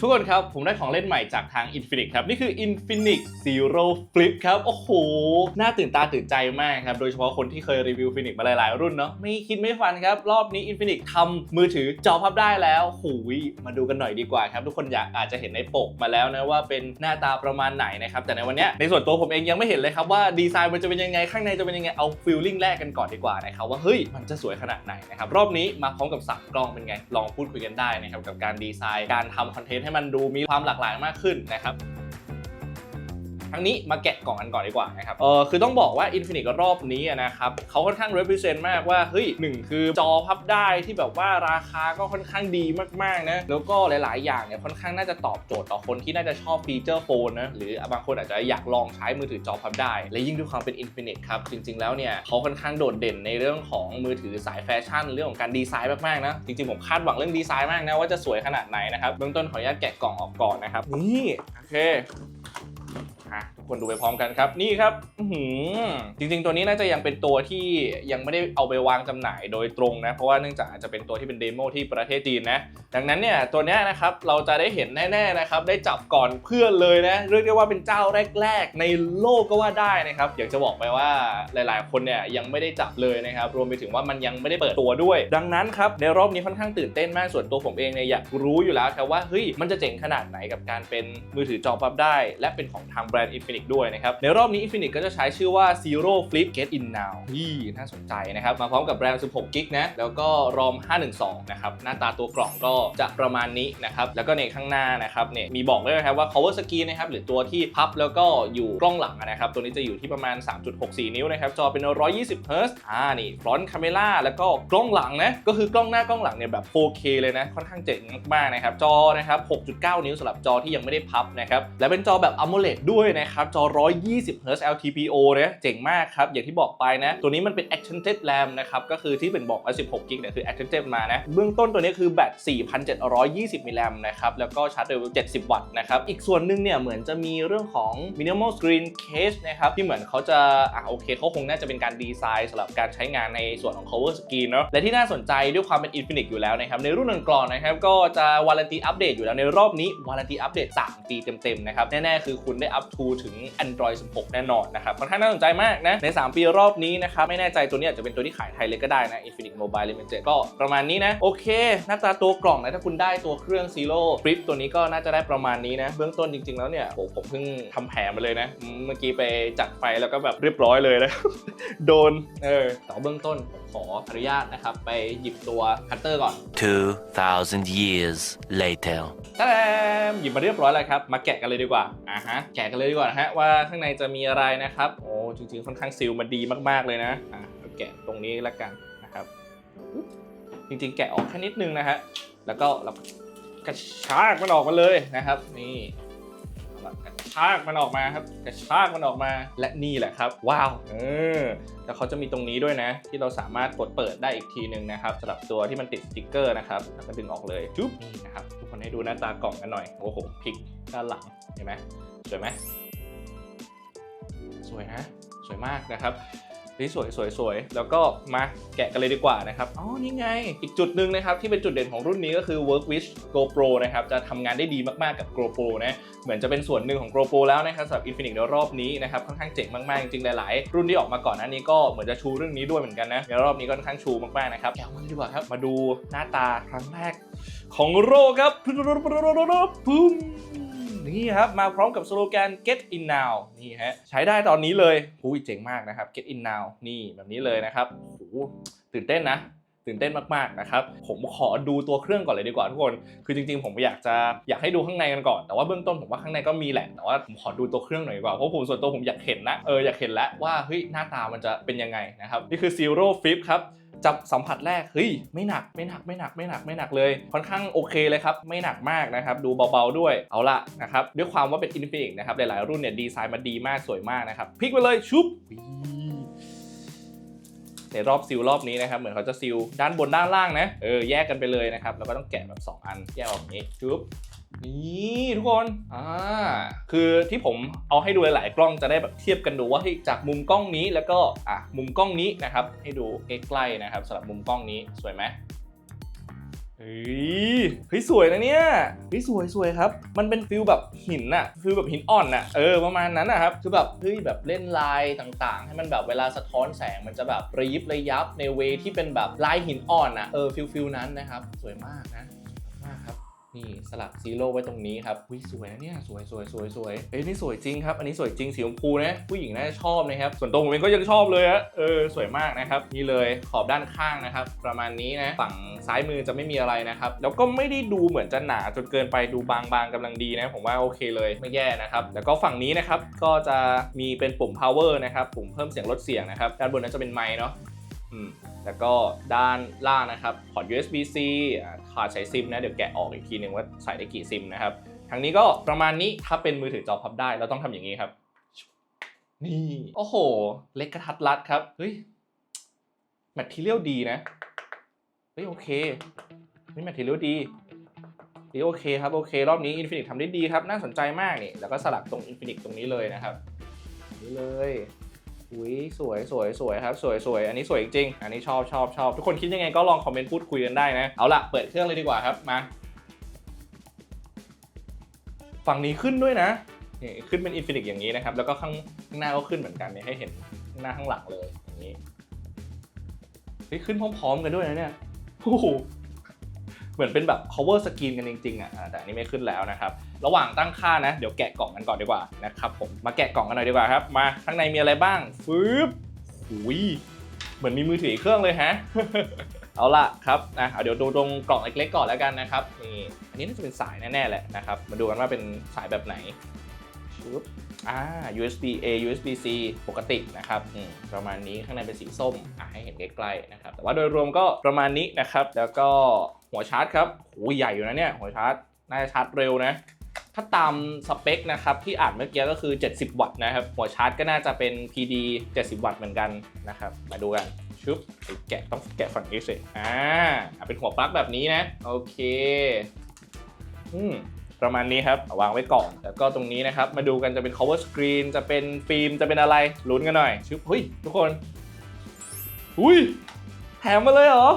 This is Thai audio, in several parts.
ทุกคนครับ ผมได้ของเล่นใหม่จากทาง Infinix ครับ นี่คือ Infinix Zero Flip ครับ โอ้โห น่าตื่นตาตื่นใจมากครับ โดยเฉพาะคนที่เคยรีวิว Infinix มาหลาย ๆ รุ่นเนาะไม่คิดไม่ฝันครับ รอบนี้ Infinix ทำมือถือจอพับได้แล้วหูยมาดูกันหน่อยดีกว่าครับ ทุกคนอยากอาจจะเห็นในปกมาแล้วนะว่าเป็นหน้าตาประมาณไหนนะครับแต่ในวันนี้ในส่วนตัวผมเองยังไม่เห็นเลยครับว่าดีไซน์มันจะเป็นยังไงข้างในจะเป็นยังไงเอาฟีลลิ่งแรกกันก่อนดีกว่านะครับว่าเฮ้ยมันจะสวยขนาดไหนนะครับรอบนี้มาพร้อมกับสามกล้องเป็นไงลองพูดคุยกันได้นะครับกับการดีไซน์การทำคอนเทนต์ให้มันดูมีความหลากหลายมากขึ้นนะครับ ทั้งนี้มาแกะกล่องกันก่อนดีกว่านะครับเออคือต้องบอกว่า Infinix รอบนี้นะครับเขาค่อนข้าง represent มากว่าเฮ้ยหนึ่งคือจอพับได้ที่แบบว่าราคาก็ค่อนข้างดีมากๆนะแล้วก็หลาย ๆ อย่างเนี่ยค่อนข้างน่าจะตอบโจทย์ต่อคนที่น่าจะชอบฟีเจอร์โฟนนะหรือบางคนอาจจะอยากลองใช้มือถือจอพับได้ และยิ่งด้วยความเป็น Infinix ครับจริง ๆ แล้วเนี่ยเขาค่อนข้างโดดเด่นในเรื่องของมือถือสายแฟชั่นเรื่องของการดีไซน์มากๆนะจริง ๆ ผมคาดหวังเรื่องดีไซน์มากนะว่าจะสวยขนาดไหนนะครับเบื้องต้นขออนุญาตแกะกล่องออกก่อนนะครับนี่โอเค อะทุก คนดูไปพร้อมกันครับ นี่ครับหือจริง ๆ ตัวนี้น่าจะยังเป็นตัวที่ยังไม่ได้เอาไปวางจำหน่ายโดยตรงนะ เพราะว่าเนื่องจากอาจจะเป็นตัวที่เป็นเดโมที่ประเทศจีนนะ ดังนั้นเนี่ยตัวนี้นะครับเราจะได้เห็นแน่ๆนะครับ ได้จับก่อนเพื่อนเลยนะ เรียกได้ว่าเป็นเจ้าแรก ๆ ในโลกก็ว่าได้นะครับ อยากจะบอกไปว่าหลายๆ คนเนี่ยยังไม่ได้จับเลยนะครับ รวมไปถึงว่ามันยังไม่ได้เปิดตัวด้วย ดังนั้นครับในรอบนี้ค่อนข้างตื่นเต้นมากส่วนตัวผมเองเนี่ยอยากรู้อยู่แล้วครับว่าเฮ้ยมันจะเจ๋งขนาดไหนกับการเป็นมือถือจอพับได้ และเป็นของทางแบรนด์ Infinix ด้วยนะครับ ในรอบนี้ Infinix ก็จะใช้ชื่อว่า Zero Flip Get In Now นี่น่าสนใจนะครับ มาพร้อมกับแรม 16 กิกนะ แล้วก็ ROM 512 นะครับ หน้าตาตัวกล่องก็จะประมาณนี้นะครับ แล้วก็ในข้างหน้านะครับเนี่ยมีบอกด้วยนะครับว่า cover screen นะครับหรือตัวที่พับแล้วก็อยู่กล้องหลังนะครับ ตัวนี้จะอยู่ที่ประมาณ 3.64 นิ้วนะครับ จอเป็น 120เฮิร์ตซ์อ่านี่ front camera แล้วก็กล้องหลังนะก็คือกล้องหน้ากล้องหลังเนี่ยแบบ 4K เลยนะค่อนข้างเจ๋งมากๆนะครับจอนะครับ6.9 นิ้วสำหรับจอที่ยังไม่ได้พับนะครับและเป็นจอแบบ AMOLED ด้วยนะครับจอ 120เฮิร์ตซ์ LTPO เนี่ยเจ๋งมากครับ อย่างที่บอกไปนะ ตัวนี้มันเป็น extended RAM นะครับ ก็คือที่เป็นบอกว่า16กิกเนี่ยคือ extended มานะ เบื้องต้นตัวนี้คือแบต 4,720 มิลลิแอมนะครับ แล้วก็ชาร์จเร็ว 70 วัตต์นะครับ อีกส่วนหนึ่งเนี่ยเหมือนจะมีเรื่องของ minimal screen case นะครับ ที่เหมือนเขาจะอะโอเคเขาคงน่าจะเป็นการดีไซน์สำหรับการใช้งานในส่วนของ cover screen เนาะและที่น่าสนใจด้วยความเป็น Infinix อยู่แล้วนะครับในรุ่นก่อนๆนะครับก็จะ warranty update อยู่แล้วในรอบนี้ warranty update 3ปีเต็มๆนะครับแน่ๆคือคุณได้ up to ถึง Android 16 แน่นอนนะครับค่อนข้างน่าสนใจมากนะ ใน 3 ปีรอบนี้นะครับ ไม่แน่ใจตัวนี้อาจจะเป็นตัวที่ขายไทยเลยก็ได้นะ Infinix Mobile Limited ก็ประมาณนี้นะ โอเค หน้าตาตัวกล่องนะ ถ้าคุณได้ตัวเครื่อง Zero Flip ตัวนี้ก็น่าจะได้ประมาณนี้นะ เบื้องต้นจริง ๆ แล้วเนี่ยโหผมเพิ่งทำแผลมาเลยนะ เมื่อกี้ไปจัดไฟแล้วก็แบบเรียบร้อยเลยนะ โดน เออแต่เบื้องต้นผ ขออนุญาตนะครับ ไปหยิบตัวคัตเตอร์ก่อน 2,000 years later. ตะแดมหยิบมาเรียบร้อยแล้วครับ มาแกะกันเลยดีกว่าอ่าฮะ แกะกันเลยดีกว่านะฮะว่าข้างในจะมีอะไรนะครับ โอ้จริงๆ ค่อนข้างซีลมาดีมากๆเลยนะ อะก็แกะตรงนี้ละกันนะครับอุ๊ยจริงๆ แกะออกแค่นิดนึงนะฮะ แล้วก็เรากระชากมันออกมาเลยนะครับ นี่ากมันออกมาครับกระชากมันออกมาและนี่แหละครับ ว้าวเออแล้วเขาจะมีตรงนี้ด้วยนะ ที่เราสามารถกดเปิดได้อีกทีหนึ่งนะครับสำหรับตัวที่มันติดสติ๊กเกอร์นะครับแล้วก็ดึงออกเลยจุ๊บนี่นะครับทุกคนให้ดูหน้าตากล่องกันหน่อยโอ้โหพลิกด้านหลังเห็นไหมสวยไหมสวยนะสวยมากนะครับ นี่สวยสวยสวยแล้วก็มาแกะกันเลยดีกว่านะครับอ๋อนี่ไง อีกจุดหนึ่งนะครับที่เป็นจุดเด่นของรุ่นนี้ก็คือ Work with GoPro นะครับจะทำงานได้ดีมากๆกับ GoPro นะเหมือนจะเป็นส่วนหนึ่งของ GoPro แล้วนะครับสำหรับ Infinix ในรอบนี้นะครับค่อนข้างเจ๋งมากๆจริงๆหลายๆ รุ่นที่ออกมาก่อนหน้านี้ก็เหมือนจะชูเรื่องนี้ด้วยเหมือนกันนะในรอบนี้ก็ค่อนข้างชูมากๆนะครับแกะมาดีกว่าครับมาดูหน้าตาครั้งแรกของโรครับปุ้ม นี่ครับมาพร้อมกับสโลแกน get in now นี่ฮะใช้ได้ตอนนี้เลยอุ้ยเจ๋งมากนะครับ get in now นี่แบบนี้เลยนะครับโอ้โหตื่นเต้นนะตื่นเต้นมากๆนะครับ ผมขอดูตัวเครื่องก่อนเลยดีกว่าทุกคน คือจริงๆ ผมอยากจะอยากให้ดูข้างในกันก่อน แต่ว่าเบื้องต้นผมว่าข้างในก็มีแหละ แต่ว่าผมขอดูตัวเครื่องหน่อยดีกว่า เพราะผมส่วนตัวผมอยากเห็นนะ เอออยากเห็นแล้วว่าเฮ้ยหน้าตามันจะเป็นยังไงนะครับ นี่คือ Zero Flip ครับ จับสัมผัสแรกเฮ้ยไม่หนักไม่หนักไม่หนักไม่หนักไม่หนักเลย ค่อนข้างโอเคเลยครับ ไม่หนักมากนะครับ ดูเบาๆด้วยเอาละนะครับ ด้วยความว่าเป็น Infinix นะครับ หลายๆ รุ่นเนี่ยดีไซน์มาดีมากสวยมากนะครับพลิกไปเลยชุบในรอบซิลรอบนี้นะครับเหมือนเขาจะซิลด้านบนด้านล่างนะเออแยกกันไปเลยนะครับแล้วก็ต้องแกะแบบ 2 อันแยกออกนี้ชุบ นี่ทุกคน อ่า คือที่ผมเอาให้ดูหลายๆกล้องจะได้แบบเทียบกันดูว่าจากมุมกล้องนี้แล้วก็อะมุมกล้องนี้นะครับ ให้ดูใกล้ๆนะครับสำหรับมุมกล้องนี้สวยไหมเฮ้ยเฮ้ยสวยนะเนี่ยเฮ้ยสวยสวยครับ มันเป็นฟิลแบบหินอะฟิลแบบหินอ่อนอะเออประมาณนั้นนะครับ คือแบบเฮ้ยแบบเล่นลายต่างๆ ให้มันแบบเวลาสะท้อนแสงมันจะแบบระยิบระยับในเวที่เป็นแบบลายหินอ่อนอะเออฟิลฟิลนั้นนะครับ สวยมากนะ นี่สลักซีโร่ไว้ตรงนี้ครับอุ้ยสวยนะเนี่ยสวยสวยสวยสวยเอ้ยนี่สวยจริงครับ อันนี้สวยจริงสีชมพูนะผู้หญิงน่าจะชอบนะครับ ส่วนตัวผมเองก็ยังชอบเลยฮะเออสวยมากนะครับนี่เลยขอบด้านข้างนะครับ ประมาณนี้นะฝั่งซ้ายมือจะไม่มีอะไรนะครับ แล้วก็ไม่ได้ดูเหมือนจะหนาจนเกินไปดูบางๆกำลังดีนะ ผมว่าโอเคเลยไม่แย่นะครับ แล้วก็ฝั่งนี้นะครับก็จะมีเป็นปุ่ม power นะครับปุ่มเพิ่มเสียงลดเสียงนะครับด้านบนนั้นจะเป็นไมค์เนาะ แล้วก็ด้านล่างนะครับพอร์ต USB-C อ่าขาดใช้ซิมนะเดี๋ยวแกะออกอีกทีหนึ่งว่าใส่ได้กี่ซิมนะครับทางนี้ก็ประมาณนี้ถ้าเป็นมือถือจอพับได้เราต้องทำอย่างนี้ครับ นี่โอ้โห เล็กกระทัดรัดครับเฮ้ยแมททีเรียลดีนะเฮ้ยโอเคนี่แมททีเรียลดีดีโอเคครับโอเค รอบนี้ Infinix ทำได้ดีครับ น่าสนใจมากนี่แล้วก็สลักตรง Infinix ตรงนี้เลยนะครับนี่เลย อุ้ยสวยสวยสวยครับ สวยสวยอันนี้สวยจริง อันนี้ชอบชอบชอบทุกคนคิดยังไงก็ลองคอมเมนต์พูดคุยกันได้นะ เอาละเปิดเครื่องเลยดีกว่าครับ มา ฝั่งนี้ขึ้นด้วยนะนี่ขึ้นเป็นอินฟินิตอย่างนี้นะครับ แล้วก็ข้างหน้าก็ขึ้นเหมือนกันเนี่ยให้เห็นหน้าข้างหลังเลยอย่างนี้เฮ้ยขึ้นพร้อมๆกันด้วยนะเนี่ยโอ้โหเหมือนเป็นแบบ cover screen กันจริงๆอะแต่อันนี้ไม่ขึ้นแล้วนะครับ ระหว่างตั้งค่านะ เดี๋ยวแกะกล่องกันก่อนดีกว่านะครับผม มาแกะกล่องกันหน่อยดีกว่าครับ มาข้างในมีอะไรบ้างฟืบหุยเหมือนมีมือถืออีกเครื่องเลยฮะ เอาละครับนะเดี๋ยวดูตรงกล่องเล็กๆก่อนแล้วกันนะครับ นี่ อันนี้น่าจะเป็นสายแน่ๆแหละนะครับ มาดูกันว่าเป็นสายแบบไหนชึบอ่า USB A USB C ปกตินะครับอืมประมาณนี้ข้างในเป็นสีส้มอะให้เห็นใกล้ๆนะครับ แต่ว่าโดยรวมก็ประมาณนี้นะครับ แล้วก็หัวชาร์จครับโหใหญ่อยู่นะเนี่ย หัวชาร์จ น่าจะชาร์จเร็วนะ ถ้าตามสเปคนะครับที่อ่านเมื่อกี้ก็คือ 70 วัตต์นะครับ หัวชาร์จก็น่าจะเป็น PD 70 วัตต์เหมือนกันนะครับ มาดูกันชุบแกะต้องแกะฝั่งนี้สิอ่าเป็นหัวปลั๊กแบบนี้นะ โอเคอืมประมาณนี้ครับาวางไว้ก่อน แล้วก็ตรงนี้นะครับ มาดูกันจะเป็น cover screen จะเป็นฟิล์มจะเป็นอะไรลุ้นกันหน่อยชุบเฮ้ยทุกคนอุ้ยแถมมาเลยเหรอ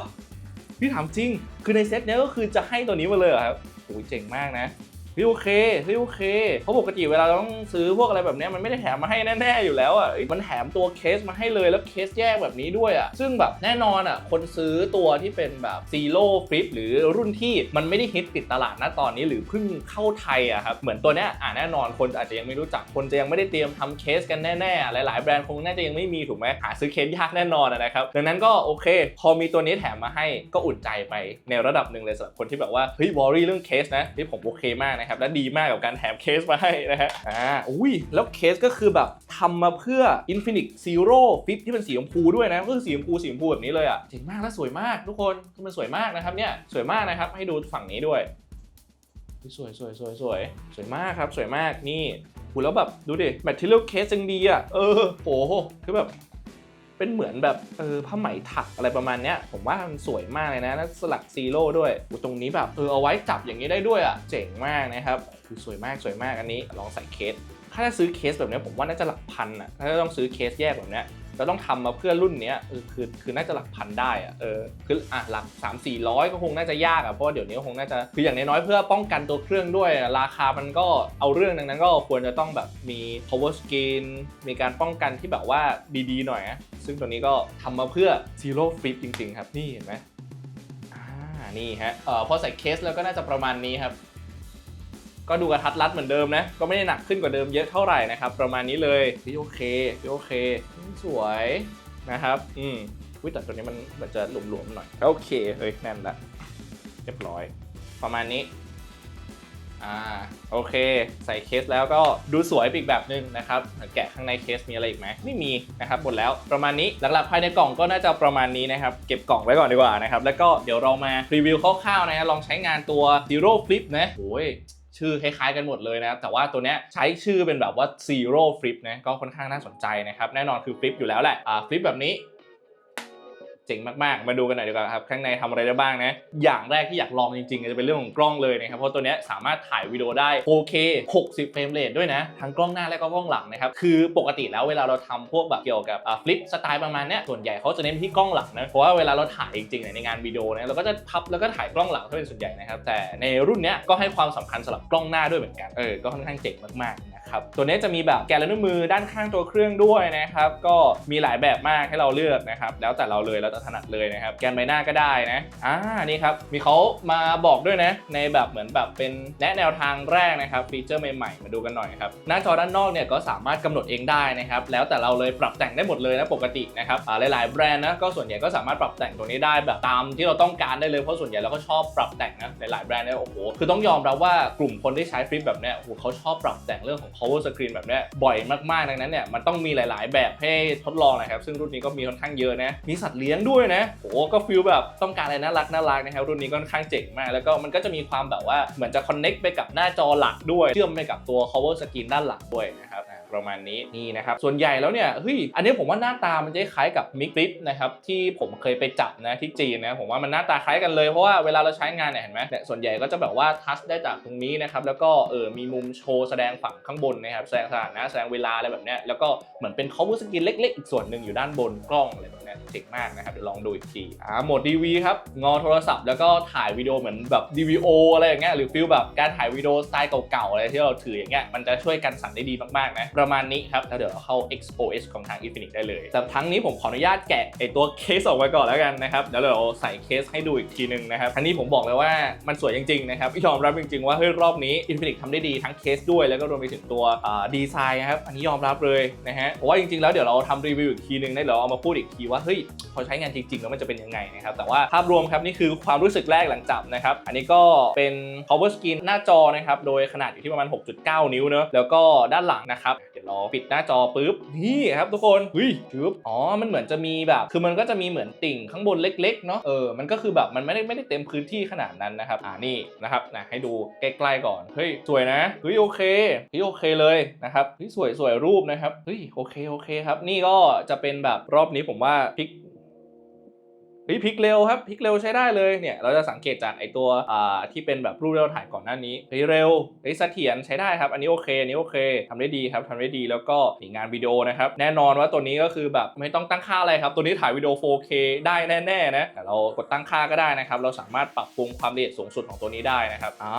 พี่ถามจริง คือในเซตเนี้ยก็คือจะให้ตัวนี้มาเลยเหรอครับโอ้ยเจ๋งมากนะ เฮ้ยโอเคเฮ้ยโอเคเพราะปกติเวลาเราต้องซื้อพวกอะไรแบบนี้มันไม่ได้แถมมาให้แน่ๆอยู่แล้วอะมันแถมตัวเคสมาให้เลยแล้วเคสแยกแบบนี้ด้วยอะซึ่งแบบแน่นอนอะคนซื้อตัวที่เป็นแบบซีโร่ฟลิปหรือรุ่นที่มันไม่ได้ฮิตติดตลาดณตอนนี้หรือเพิ่งเข้าไทยอะครับเหมือนตัวเนี้ยอ่าแน่นอนคนอาจจะยังไม่รู้จักคนจะยังไม่ได้เตรียมทำเคสกันแน่ๆหลายๆแบรนด์คงน่าจะยังไม่มีถูกไหมหาซื้อเคสยากแน่นอนอะนะครับดังนั้นก็โอเค พอมีตัวนี้แถมมาให้ก็อุ่นใจไปในระดับหนึ่งเลยสำหรับคนที่แบบว่าเฮ้ยวอรี่เรื่องเคสนะที่ผมโอเคมากนะครับและดีมากกับการแถมเคสมาให้นะฮะอ่าอุ้ยแล้วเคสก็คือแบบทำมาเพื่อ Infinix Zero Fit ที่เป็นสีชมพูด้วยนะก็คือสีชมพูสีชมพูแบบนี้เลยอะเจ๋งมากและสวยมากทุกคนคือมันสวยมากนะครับเนี่ยสวยมากนะครับให้ดูฝั่งนี้ด้วยสวยสวยสวยสวยสวยมากครับ สวยมากนี่หูแล้วแบบดูดิแมทเทียลเคสยังดีอะ เออโหคือแบบ เป็นเหมือนแบบเออผ้าไหมถักอะไรประมาณเนี้ยผมว่ามันสวยมากเลยนะแล้วสลักซีโร่ด้วยตรงนี้แบบเออเอาไว้จับอย่างนี้ได้ด้วยอะเจ๋งมากนะครับคือสวยมากสวยมากอันนี้ลองใส่เคสถ้าจะซื้อเคสแบบนี้ผมว่าน่าจะหลักพันอะถ้าต้องซื้อเคสแยกแบบนี้ ยเราต้องทำมาเพื่อรุ่นเนี้ยเออคือคือน่าจะหลักพันได้อะเออคืออะหลัก 3 4 0 0 ก็คงน่าจะยากอะเพราะว่าเดี๋ยวนี้คงน่าจะคืออย่างน้อยๆเพื่อป้องกันตัวเครื่องด้วย ราคามันก็เอาเรื่องดังนั้นก็ควรจะต้องแบบมี power screen มีการป้องกันที่แบบว่าดีๆหน่อยนะซึ่งตัวนี้ก็ทำมาเพื่อ zero flip จริง ๆ ครับนี่เห็นไหมอ่านี่ฮะเออพอใส่เคสแล้วก็น่าจะประมาณนี้ครับ ก็ดูกระทัดรัดเหมือนเดิมนะ ก็ไม่ได้หนักขึ้นกว่าเดิมเยอะเท่าไหร่นะครับ ประมาณนี้เลยพี่โอเคพี่โอเค สวยนะครับ อืมวิแต่ตัวนี้มันมันจะหลวมๆหน่อย โอเค เฮ้ย แน่นละเรียบร้อย ประมาณนี้อ่าโอเค ใส่เคสแล้วก็ดูสวยอีกแบบนึงนะครับ แกะข้างในเคสมีอะไรอีกไหมไม่มีนะครับหมดแล้วประมาณนี้หลักๆภายในกล่องก็น่าจะประมาณนี้นะครับ เก็บกล่องไว้ก่อนดีกว่านะครับ แล้วก็เดี๋ยวเรามารีวิวคร่าวๆนะลองใช้งานตัว Zero Flip นะโอ้ย ชื่อคล้ายๆกันหมดเลยนะครับแต่ว่าตัวเนี้ยใช้ชื่อเป็นแบบว่า zero flip นะก็ค่อนข้างน่าสนใจนะครับแน่นอนคือฟลิปอยู่แล้วแหละอ่าฟลิปแบบนี้ จ๋งมากๆ มาดูกันหน่อยดีกว่าครับข้างในทำอะไรได้บ้างนะ อย่างแรกที่อยากลองจริงๆ จะเป็นเรื่องของกล้องเลยนะครับ เพราะตัวนี้สามารถถ่ายวิดีโอได้ 4K 60 เฟรมเรทด้วยนะ ทั้งกล้องหน้าและก็กล้องหลังนะครับ คือปกติแล้วเวลาเราทำพวกแบบเกี่ยวกับฟลิปสไตล์ประมาณนี้ส่วนใหญ่เขาจะเน้นที่กล้องหลังนะ เพราะว่าเวลาเราถ่ายจริงๆในงานวิดีโอนะเราก็จะพับแล้วก็ถ่ายกล้องหลังถ้าเป็นส่วนใหญ่นะครับ แต่ในรุ่นนี้ก็ให้ความสำคัญสำหรับกล้องหน้าด้วยเหมือนกัน เออ ก็ค่อนข้างเจ๋งมากๆนะ ครับตัวนี้จะมีแบบแกนและนิ้วมือด้านข้างตัวเครื่องด้วยนะครับก็มีหลายแบบมากให้เราเลือกนะครับแล้วแต่เราเลยเราจะถนัดเลยนะครับแกนใบหน้าก็ได้นะอ่านี่ครับมีเขามาบอกด้วยนะในแบบเหมือนแบบเป็นแนะแนวทางแรกนะครับฟีเจอร์ใหม่ๆมาดูกันหน่อยครับหน้าจอด้านนอกเนี่ยก็สามารถกำหนดเองได้นะครับแล้วแต่เราเลยปรับแต่งได้หมดเลยนะปกตินะครับหลายๆแบรนด์นะก็ส่วนใหญ่ก็สามารถปรับแต่งตัวนี้ได้แบบตามที่เราต้องการได้เลยเพราะส่วนใหญ่เราก็ชอบปรับแต่งนะหลายๆแบรนด์เนี่ยโอ้โหคือต้องยอมรับว่ากลุ่มคนที่ใช้ฟลิปแบบเนี้ยโอ้โหเขาชอบปรับแต่งเรื่องของ power screen แบบนี้บ่อยมากๆดังนั้นเนี่ยมันต้องมีหลาย ๆ แบบให้ทดลองนะครับ ซึ่งรุ่นนี้ก็มีค่อนข้างเยอะนะ มีสัตว์เลี้ยงด้วยนะโอ้โหก็ฟิลแบบต้องการอะไรน่ารักน่ารักนะครับรุ่นนี้ก็ค่อนข้างเจ๋งมาก แล้วก็มันก็จะมีความแบบว่าเหมือนจะ connect ไปกับหน้าจอหลักด้วยเชื่อมไปกับตัว cover screen ด้านหลังด้วยนะครับ ประมาณนี้นี่นะครับส่วนใหญ่แล้วเนี่ยเฮ้ยอันนี้ผมว่าหน้าตามันจะคล้ายกับมิกลิปนะครับที่ผมเคยไปจับนะที่จีนนะผมว่ามันหน้าตาคล้ายกันเลยเพราะว่าเวลาเราใช้งานเนี่ยเห็นไหมเนี่ยส่วนใหญ่ก็จะแบบว่าทัชได้จากตรงนี้นะครับแล้วก็เออมีมุมโชว์แสดงฝั่งข้างบนนะครับแสดงสถานะแสดงเวลาอะไรแบบเนี้ยแล้วก็เหมือนเป็น cover screen เล็ก ๆ อีกส่วนหนึ่งอยู่ด้านบนกล้องอะไรแบบ เนี้ยเจ๋งมากนะครับเดี๋ยวลองดูอีกทีอ่าโหมด DV ครับงอโทรศัพท์แล้วก็ถ่ายวิดีโอเหมือนแบบ DVO อะไรอย่างเงี้ยหรือฟิลแบบการถ่ายวิดีโอสไตล์เก่าๆอะไรที่เราถืออย่างเงี้ยมันจะช่วยกันสั่นได้ดีมากๆนะประมาณนี้ครับแล้วเดี๋ยวเราเข้า XOS ของทาง Infinix ได้เลยแต่ทั้งนี้ผมขออนุญาตแกะไอตัวเคสออกไว้ก่อนแล้วกันนะครับเดี๋ยวเราใส่เคสให้ดูอีกทีนึงนะครับทั้งนี้ผมบอกเลยว่ามันสวยจริงๆนะครับยอมรับจริงๆว่าเฮ้ยรอบนี้ Infinix ทำได้ดีทั้งเคสด้วย แล้วก็รวมไปถึงตัวดีไซน์ครับอันนี้ยอมรับเลยนะฮะเพราะว่าจริงๆแล้วเดี๋ยวเราทำรีวิวอีกทีนึงนะเดี๋ยวเราเอามาพูดอีกทีว่าเฮ้ยพอใช้งานจริงๆแล้วมันจะเป็นยังไงนะครับแต่ว่าภาพรวมครับนี่คือความรู้สึกแรกหลังจับนะครับอันนี้ก็เป็น power screen หน้าจอนะครับโดยขนาดอยู่ที่ประมาณ 6.9 นิ้วเนอะแล้วก็ด้านหลังนะครับเดี๋ยวเราปิดหน้าจอปุ๊บนี่ครับทุกคนเฮ้ยปึ๊บอ๋อมันเหมือนจะมีแบบ คือมันก็จะมีเหมือนติ่งข้างบนเล็กๆเนาะเออมันก็คือแบบมันไม่ได้ไม่ได้เต็มพื้นที่ขนาดนั้นนะครับอ่านี่นะครับนะให้ดูใกล้ๆก่อนเฮ้ยสวยนะเฮ้ยโอเคเฮ้ยโอเคเลยนะครับเฮ้ยสวยสวยรูปนะครับเฮ้ยโอเคโอเคครับนี่ก็จะเป็นแบบรอบนี้ผมว่าพลิกเฮ้ยพลิกเร็วครับพลิกเร็วใช้ได้เลยเนี่ยเราจะสังเกตจากไอตัวอ่าที่เป็นแบบรูปที่เราถ่ายก่อนหน้านี้เฮ้ยเร็วเฮ้ยเสถียรใช้ได้ครับ อันนี้โอเคอันนี้โอเคทำได้ดีครับทำได้ดีแล้วก็งานวิดีโอนะครับแน่นอนว่าตัวนี้ก็คือแบบไม่ต้องตั้งค่าอะไรครับตัวนี้ถ่ายวิดีโอ 4K ได้แน่ๆนะแต่เรากดตั้งค่าก็ได้นะครับเราสามารถปรับปรุงความละเอียดสูงสุดของตัวนี้ได้นะครับอ่า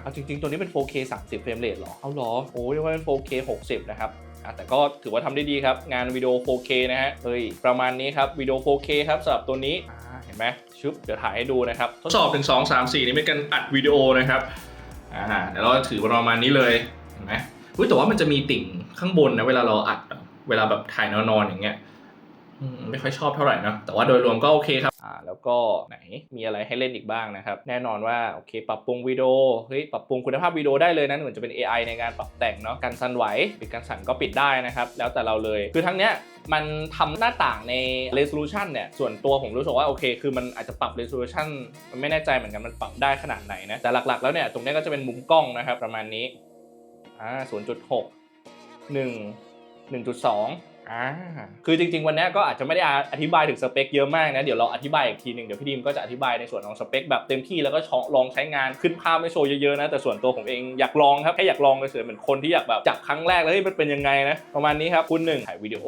เอาจริง ๆ ตัวนี้เป็น 4K 30เฟรมเรทเหรอเอาเหรอโอ้ยว่าเป็น 4K 60 นะครับ แต่ก็ถือว่าทำได้ดีครับ งานวิดีโอ 4K นะฮะเฮ้ยประมาณนี้ครับวิดีโอ 4K ครับสำหรับตัวนี้อ่าเห็นไหมชุบเดี๋ยวถ่ายให้ดูนะครับ ทดสอบเป็น2 3 4 นี่เป็นการอัดวิดีโอนะครับอ่าเดี๋ยวเราถือประมาณนี้เลยเห็นไหมอุ้ยแต่ว่ามันจะมีติ่งข้างบนนะเวลาเราอัดอะเวลาแบบถ่ายนอนๆอย่างเงี้ยอืม ไม่ค่อยชอบเท่าไหร่นะแต่ว่าโดยรวมก็โอเคครับอ่าแล้วก็ไหนมีอะไรให้เล่นอีกบ้างนะครับ แน่นอนว่าโอเค ปรับปรุงวิดีโอเฮ้ยปรับปรุงคุณภาพวิดีโอได้เลยนะเหมือนจะเป็น AI ในการปรับแต่งเนาะกันสั่นไหวปิดกันสั่นก็ปิดได้นะครับ แล้วแต่เราเลยคือทั้งเนี้ยมันทำหน้าต่างใน resolution เนี่ย ส่วนตัวผมรู้สึกว่าโอเค คือมันอาจจะปรับ resolution มันไม่แน่ใจเหมือนกันมันปรับได้ขนาดไหนนะ แต่หลักๆ แล้วเนี่ย ตรงนี้ก็จะเป็นมุมกล้องนะครับ ประมาณนี้อ่า0.6 1 1.2อ่า คือจริงๆ วันนี้ก็อาจจะไม่ได้อธิบายถึงสเปคเยอะมากนะ เดี๋ยวเราอธิบายอีกทีหนึ่งเดี๋ยวพี่ดีมก็จะอธิบายในส่วนของสเปคแบบเต็มที่แล้วก็ลองใช้งานขึ้นภาพไม่โชว์เยอะๆนะแต่ส่วนตัวผมเองอยากลองครับแค่อยากลองเฉยๆเหมือนคนที่อยากแบบจับครั้งแรกแล้วเฮ้ยมันเป็นยังไงนะประมาณนี้ครับคูณหนึ่งถ่ายวิดีโอ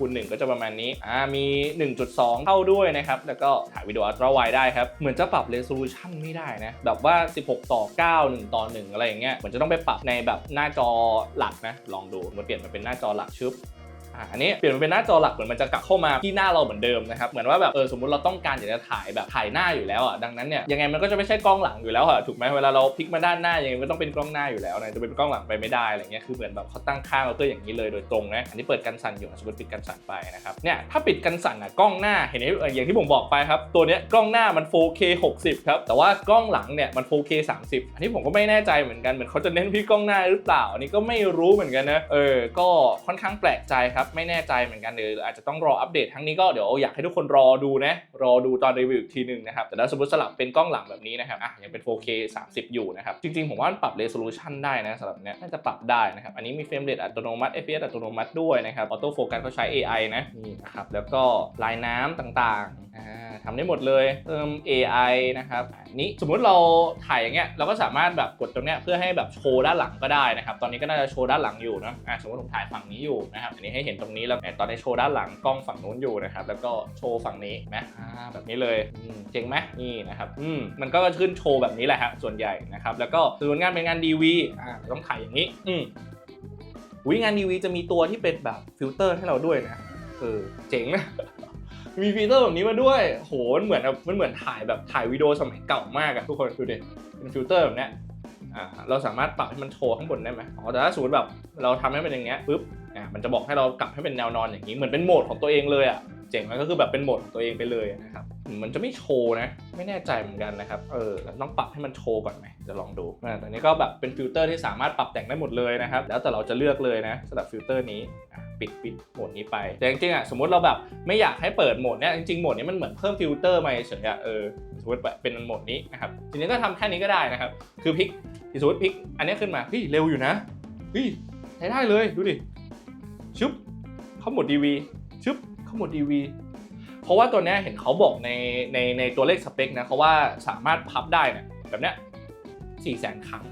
คูณหนึ่งก็จะประมาณนี้ อ่า มี 1.2 เข้าด้วยนะครับ แล้วก็ถ่ายวิดีโออัลตร้าไวได้ครับ เหมือนจะปรับ resolution ไม่ได้นะ แบบว่า 16 ต่อ 9 1 ต่อ 1 อะไรอย่างเงี้ย เหมือนจะต้องไปปรับในแบบหน้าจอหลักนะ ลองดู มันเปลี่ยนมาเป็นหน้าจอหลักชึบ อ่าอันนี้เปลี่ยนมาเป็นหน้าจอหลักเหมือนมันจะกลับเข้ามาที่หน้าเราเหมือนเดิมนะครับเหมือนว่าแบบเออสมมติเราต้องการอยากจะถ่ายแบบถ่ายหน้าอยู่แล้วอะดังนั้นเนี่ยยังไงมันก็จะไม่ใช่กล้องหลังอยู่แล้วอะถูกไหมเวลาเราพลิกมาด้านหน้ายังไงก็ต้องเป็นกล้องหน้าอยู่แล้วนะจะเป็นกล้องหลังไปไม่ได้อะไรเงี้ยคือเหมือนแบบเขาตั้งค่าเราเตอร์อย่างนี้เลยโดยตรงนะอันนี้เปิดกันสั่นอยู่สมมติปิดกันสั่นไปนะครับเนี่ยถ้าปิดกันสั่นอะกล้องหน้าเห็นไหมอย่างที่ผมบอกไปครับตัวเนี้ยกล้องหน้ามัน 4K 60 ครับแต่ว่ากล้องหลังเนี่ยมัน 4K 30 อันนี้ผมก็ไม่แน่ใจเหมือนกันเหมือนเขาจะเน้นที่กล้องหน้าหรือเปล่าอันนี้ก็ไม่รู้เหมือนกันนะเออก็ค่อนข้างแปลกใจครับไม่แน่ใจเหมือนกันหรืออาจจะต้องรออัปเดตทั้งนี้ก็เดี๋ยวอยากให้ทุกคนรอดูนะ รอดูตอนรีวิวอีกทีหนึ่งนะครับ แต่ถ้าสมมติสลับเป็นกล้องหลังแบบนี้นะครับอะยังเป็น 4K 30 อยู่นะครับ จริงๆ ผมว่ามันปรับเรโซลูชันได้นะสำหรับเนี้ยน่าจะปรับได้นะครับ อันนี้มีเฟรมเรทอัตโนมัติ FPS อัตโนมัติด้วยนะครับออโต้โฟกัสเขาใช้ AI นะนี่นะครับแล้วก็ลายน้ำต่างๆ ทำได้หมดเลยเติม AI นะครับนี้สมมุติเราถ่ายอย่างเงี้ยเราก็สามารถแบบกดตรงเนี้ยเพื่อให้แบบโชว์ด้านหลังก็ได้นะครับตอนนี้ก็น่าจะโชว์ด้านหลังอยู่นะอะสมมติผมถ่ายฝั่งนี้อยู่นะครับอันนี้ให้เห็นตรงนี้แล้วตอนนี้โชว์ด้านหลังกล้องฝั่งนู้นอยู่นะครับแล้วก็โชว์ฝั่งนี้ไหมแบบนี้เลยเจ๋งไหมนี่นะครับอืมมันก็ขึ้นโชว์แบบนี้แหละฮะส่วนใหญ่นะครับแล้วก็ส่วนงานเป็นงาน DV อ่าต้องถ่ายอย่างนี้อืมวิงาน DV จะมีตัวที่เป็นแบบฟิลเตอร์ให้เราด้วยนะเออเจ๋งนะ มีฟีเจอร์แบบนี้มาด้วย โหมันเหมือนแบบมันเหมือนถ่ายแบบถ่ายวิดีโอสมัยเก่ามากอะทุกคนดูดิเป็นฟิลเตอร์แบบเนี้ยอ่าเราสามารถปรับให้มันโชว์ข้างบนได้ไหมอ๋อแต่ถ้าสมมติแบบเราทำให้มันอย่างเงี้ยปุ๊บอ่ามันจะบอกให้เรากลับให้เป็นแนวนอนอย่างนี้เหมือนเป็นโหมดของตัวเองเลยอะเจ๋งมันก็คือแบบเป็นโหมดของตัวเองไปเลยนะครับ มันจะไม่โชว์นะ ไม่แน่ใจเหมือนกันนะครับ เออต้องปรับให้มันโชว์ก่อนไหมจะลองดูอ่าแต่นี้ก็แบบเป็นฟิลเตอร์ที่สามารถปรับแต่งได้หมดเลยนะครับ แล้วแต่เราจะเลือกเลยนะสำหรับฟิลเตอร์นี้ปิดปิดโหมดนี้ไป แต่จริงๆอะสมมติเราแบบไม่อยากให้เปิดโหมดเนี้ยจริงๆโหมดนี้มันเหมือนเพิ่มฟิลเตอร์มาเฉยๆอะเออสมมติแบบเป็นโหมดนี้นะครับทีนี้ก็ทำแค่นี้ก็ได้นะครับ คือพลิกสมมติพลิก อันนี้ขึ้นมาเฮ้ยเร็วอยู่นะเฮ้ยใช้ได้เลยดูดิชึบเข้าโหมดดีวีชึบเข้าโหมดดีวี เพราะว่าตัวนี้เห็นเขาบอกในในในตัวเลขสเปคนะเขาว่าสามารถพับได้เนี่ยแบบเนี้ยสี่แสนครั้ง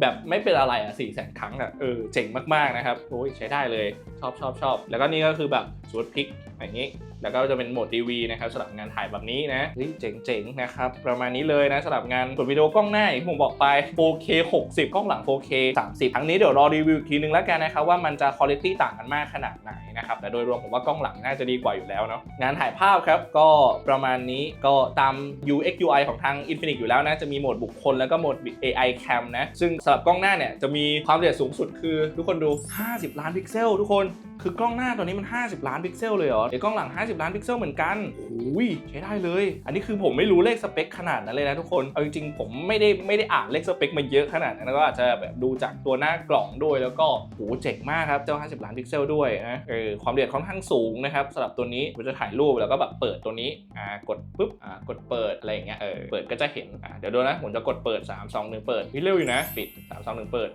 แบบไม่เป็นอะไรอะสี่แสนครั้งอะเออเจ๋งมากๆนะครับโอ้ยใช้ได้เลยชอบชอบชอบแล้วก็นี่ก็คือแบบสูตรพลิกอย่างนี้ แล้วก็จะเป็นโหมดดีวีนะครับสำหรับงานถ่ายแบบนี้นะเฮ้ยเจ๋งๆนะครับประมาณนี้เลยนะสำหรับงานกดวิดีโอกล้องหน้าอย่างที่ผมบอกไป 4K 60 กล้องหลัง 4K 30ทั้งนี้เดี๋ยวรอรีวิวอีกทีนึงแล้วกันนะครับว่ามันจะคุณภาพต่างกันมากขนาดไหนนะครับแต่โดยรวมผมว่ากล้องหลังน่าจะดีกว่าอยู่แล้วเนาะงานถ่ายภาพครับก็ประมาณนี้ก็ตาม UX UI ของทาง Infinix อยู่แล้วนะจะมีโหมดบุคคลแล้วก็โหมด AI Cam นะซึ่งสำหรับกล้องหน้าเนี่ยจะมีความละเอียดสูงสุดคือทุกคนดู 50 ล้านพิกเซลทุกคนคือกล้องหน้าตัวนี้มัน 50 ล้านพิกเซลเลยเหรอ เดี๋ยวกล้องหลัง 50 ล้านพิกเซลเหมือนกันโอ้ยใช้ได้เลย อันนี้คือผมไม่รู้เลขสเปคขนาดนั้นเลยนะทุกคน เอาจริงๆผมไม่ได้ไม่ได้อ่านเลขสเปคมาเยอะขนาดนั้นแล้วก็อาจจะแบบดูจากตัวหน้ากล่องด้วยแล้วก็โหเจ๋งมากครับเจ้า 50 ล้านพิกเซลด้วยนะเออความละเอียดค่อนข้างสูงนะครับสำหรับตัวนี้ผมจะถ่ายรูปแล้วก็แบบเปิดตัวนี้อ่ากดปุ๊บอ่ากดเปิดอะไรอย่างเงี้ยเออเปิดก็จะเห็นอ่าเดี๋ยวดูนะผมจะกดเปิด 3 2 1 เปิดวิเร็วอยู่นะ ปิด 3 2 1 เปิด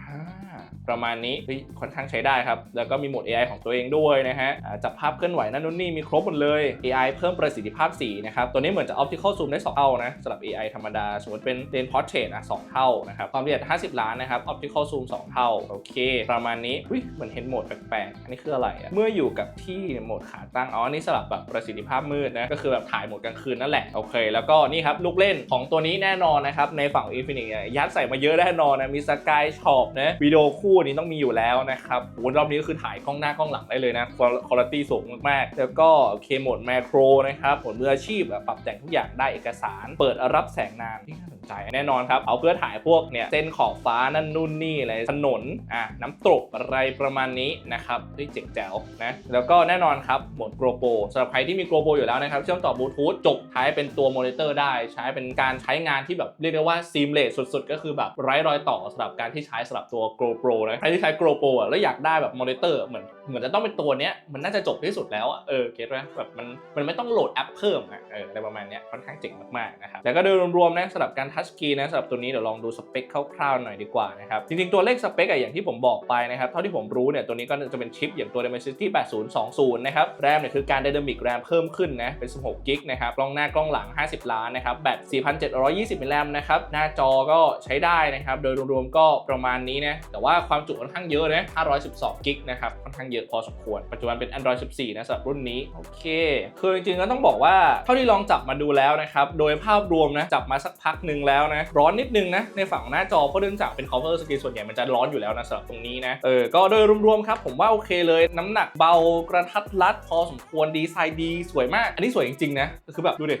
อ่า ประมาณนี้ค่อนข้างใช้ได้ครับ แล้วก็มีโหมด AI ของตัวเองด้วยนะฮะจับภาพเคลื่อนไหวนั่นนู่นนี่มีครบหมดเลย AI เพิ่มประสิทธิภาพสีนะครับตัวนี้เหมือนจะ optical zoom ได้ 2 เท่านะสำหรับ AI ธรรมดา สมมติเป็นเลน portrait อะ 2 เท่านะครับความละเอียด 50 ล้านนะครับ optical zoom 2 เท่า โอเค ประมาณนี้อุ้ยเหมือนเห็นโหมดแปลกๆ อันนี้คืออะไรอะเมื่ออยู่กับที่โหมดขาตั้งอ๋อนี่สลับแบบประสิทธิภาพมืดนะก็คือแบบถ่ายโหมดกลางคืนนั่นแหละโอเค แล้วก็นี่ครับลูกเล่นของตัวนี้แน่นอนนะครับในฝั่ง Infinix ยยัดใส่มาเยอะแน่นอนนะมีสกายช็อปนะวิดีโอคู่นี้ต้องมีอยู่แล้วนะครับวนรอบนี้ก็คือถ่ายกล้องหน้ากล้องหลังได้เลยนะคุณภาพสูงมากๆ แล้วก็เคโหมดแมโครนะครับผลมืออาชีพปรับแต่งทุกอย่างได้เอกสาร เปิดรับแสงนานที่น่าสน ใจแน่นอนครับ เอาเพื่อถ่ายพวกเนี่ยเส้นขอบฟ้านั่นนู่นนี่อะไรถนนอะน้ำตกอะไรประมาณนี้นะครับเฮ้ยเจ๋งแจ๋วนะแล้วก็แน่นอนครับโหมด Grow Pro สำหรับใครที่มี Grow Pro อยู่แล้วนะครับเชื่อมต่อบลูทูธจบท้ายเป็นตัวมอนิเตอร์ได้ ใช้เป็นการใช้งานที่แบบเรียกได้ว่า seamless สุดๆ ก็คือแบบไร้รอยต่อสำหรับการที่ใช้สำหรับตัว Grow Pro นะใครที่ใช้ Grow Pro อะแล้วอยากได้แบบมอนิเตอร์เหมือนเหมือนจะต้องเป็นตัวเนี้ยมันน่าจะจบที่สุดแล้วอะเออเก็ตไหมแบบมันมันไม่ต้องโหลดแอปเพิ่มอะเอออะไรประมาณเนี้ยค่อนข้างเจ๋งมากๆนะครับแล้วก็โดยรวมๆนะสำหรับการทัชสกรีนนะสำหรับตัวนี้เดี๋ยวลองดูสเปคคร่าวๆหน่อยดีกว่านะครับ จริงๆ ตัวเลขสเปคอะอย่างที่ผมบอกไปนะครับ เท่าที่ผมรู้เนี่ยตัวนี้ก็จะเป็นชิปอย่างตัว Dimensity 8020 นะครับ แรมเนี่ยคือการ Dynamic RAM เพิ่มขึ้นนะ เป็น 16กิกนะครับ กล้องหน้ากล้องหลัง 50 ล้านนะครับ แบต 4,720มิลลิแอมนะครับ หน้าจอก็ใช้ได้นะครับ โดยรวมๆก็ประมาณนี้นะ แต่ว่าความจุค่อนข้างเยอะนะ512กิกนะครับ ค่อนข้างเยอะพอสมควร ปัจจุบันเป็น Android 14 นะสำหรับรุ่นนี้ โอเค คือจริงๆก็ต้องบอกว่าเท่าที่ลองจับมาดูแล้วนะครับ โดยภาพรวมนะจับมาสักพักหนึ่งแล้วนะ ร้อนนิดนึงนะ ในฝั่งหน้าจอเพราะเนื่องจากเป็น cover screen ส่วนใหญ่มันจะร้อนอยู่แล้วนะสำหรับตรงนี้นะเออก็โดยรวมๆครับผมว่าโอเคเลยน้ำหนักเบากระทัดรัด พอสมควรดีไซน์ดีสวยมาก อันนี้สวยจริงๆนะคือแบบดูดิ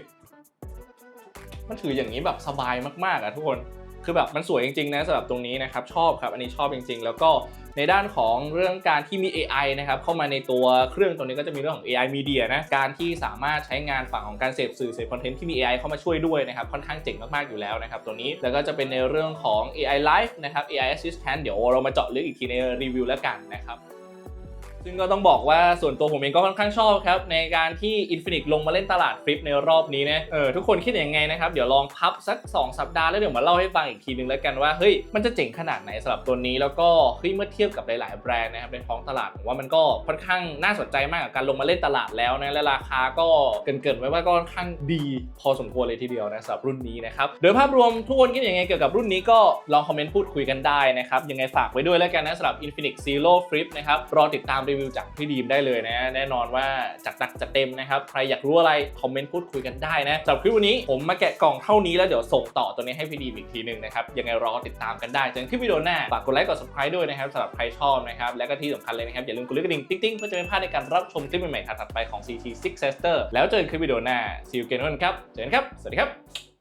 มันถืออย่างนี้แบบสบายมากๆอะทุกคนคือแบบมันสวยจริงๆนะสำหรับตรงนี้นะครับชอบครับอันนี้ชอบจริง ๆ แล้วก็ ในด้านของเรื่องการที่มี AI นะครับเข้ามาในตัวเครื่องตัวนี้ก็จะมีเรื่องของ AI Media นะการที่สามารถใช้งานฝั่งของการเสพสื่อเสพคอนเทนต์ที่มี AI เข้ามาช่วยด้วยนะครับค่อนข้างเจ๋งมากๆอยู่แล้วนะครับตัวนี้แล้วก็จะเป็นในเรื่องของ AI Live นะครับ AI Assistant เดี๋ยวเรามาเจาะลึกอีกทีในรีวิวแล้วกันนะครับ ซึ่งก็ต้องบอกว่าส่วนตัวผมเองก็ค่อนข้างชอบครับ ในการที่ Infinix ลงมาเล่นตลาดฟลิปในรอบนี้นะเออทุกคนคิดยังไงนะครับ เดี๋ยวลองพับสัก 2 สัปดาห์แล้วเดี๋ยวมาเล่าให้ฟังอีกทีนึงแล้วกันว่าเฮ้ยมันจะเจ๋งขนาดไหนสำหรับตัวนี้ แล้วก็เฮ้ยเมื่อเทียบกับหลาย ๆ แบรนด์นะครับในท้องตลาดผมว่ามันก็ค่อนข้างน่าสนใจมากกับการลงมาเล่นตลาดแล้วนะและราคาก็เกินๆไว้ว่าก็ค่อนข้างดีพอสมควรเลยทีเดียวนะสำหรับรุ่นนี้นะครับโดยภาพรวมทุกคนคิดยังไงเกี่ยวกับรุ่นนี้ก็ลองคอมเมนต์พูดคุยกันได้นะครับยังไงฝากไว้ด้วยแล้วกันนะสำหรับ Infinix Zero Flip นะครับรอติดตามรีวิวจากพี่ดีมได้เลยนะ แน่นอนว่าจัดหนักจัดเต็มนะครับ ใครอยากรู้อะไร คอมเมนต์พูดคุยกันได้นะสำหรับคลิปวันนี้ผมมาแกะกล่องเท่านี้แล้วเดี๋ยวส่งต่อตัวนี้ให้พี่ดีมอีกทีหนึ่งนะครับ ยังไงรอติดตามกันได้เจอกันคลิปวิดีโอหน้า ฝากกดไลค์กด subscribe ด้วยนะครับสำหรับใครชอบนะครับ และก็ที่สำคัญเลยนะครับอย่าลืมกดกระดิ่งติ๊งๆเพื่อจะไม่พลาดในการรับชมคลิปใหม่ๆถัดๆไปของ CT Six Sister แล้วเจอกันคลิปวิดีโอหน้า see you again ครับเจอกันครับสวัสดีครับ